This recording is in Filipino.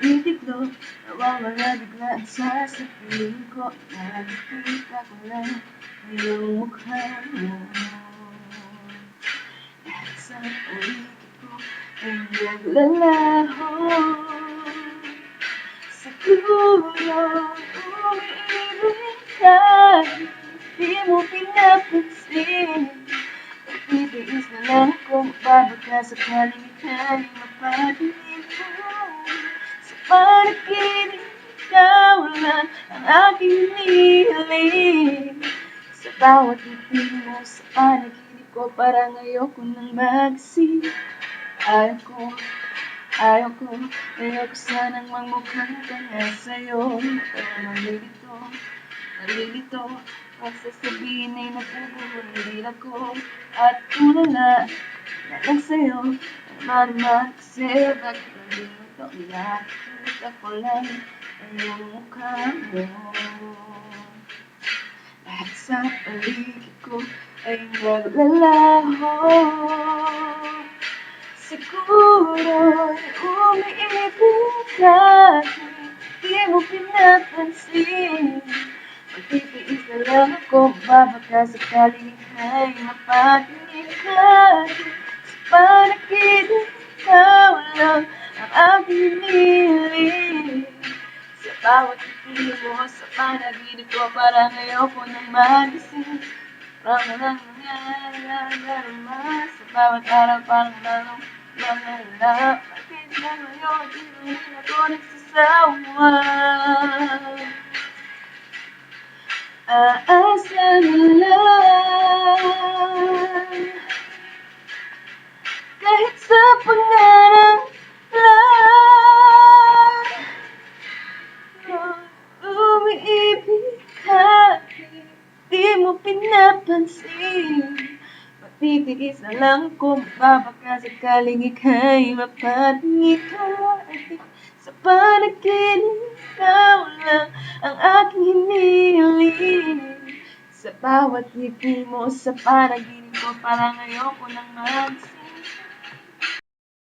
titiglo, nawawala bigla sa sabihin ko Nakikita ko lang iyong mukha mo At sa paligid ko ay naglalaho Siguro umiibig ka Di mo pinapansin Nagtitiis na lang kung babag ka sakaling ika'y mapatingin panaginip ikaw lang ang aking hinihiling Sa bawat ngiti mo sa panaginip ko Parang ayoko nang magising Ayaw ko Ayaw ko, ayaw ko sanang magmukhang kanya sa'yo. Pero nalilito, nalilito Pag sasabihin ay napupulit ako. At tulala na lang sa'yo Naman kasi bakit nalilito Nakikita ko lang ang iyong mukha mo Lahat sa paligid ko ay naglalaho Siguro umiibig ka Di mo pinapansin Magtitiis na lang ako Babaka sakaling ika'y mapatingin ka Panaginip ikaw lang ang aking hinihiling. Sa bawat ngiti mo sa panaginip ko Parang ayoko nang magising Parang walang nangyayarama Sa bawat araw parang lalong bakit na ngayon di rin ako nagsasawa? Aasa na lang pinapansin Matitiis na lang kung babaka sakaling ika'y mapatingin ka Sa panaginip ikaw lang ang aking hinihiling. Sa bawat ngiti mo sa panaginip ko Parang ayoko nang magising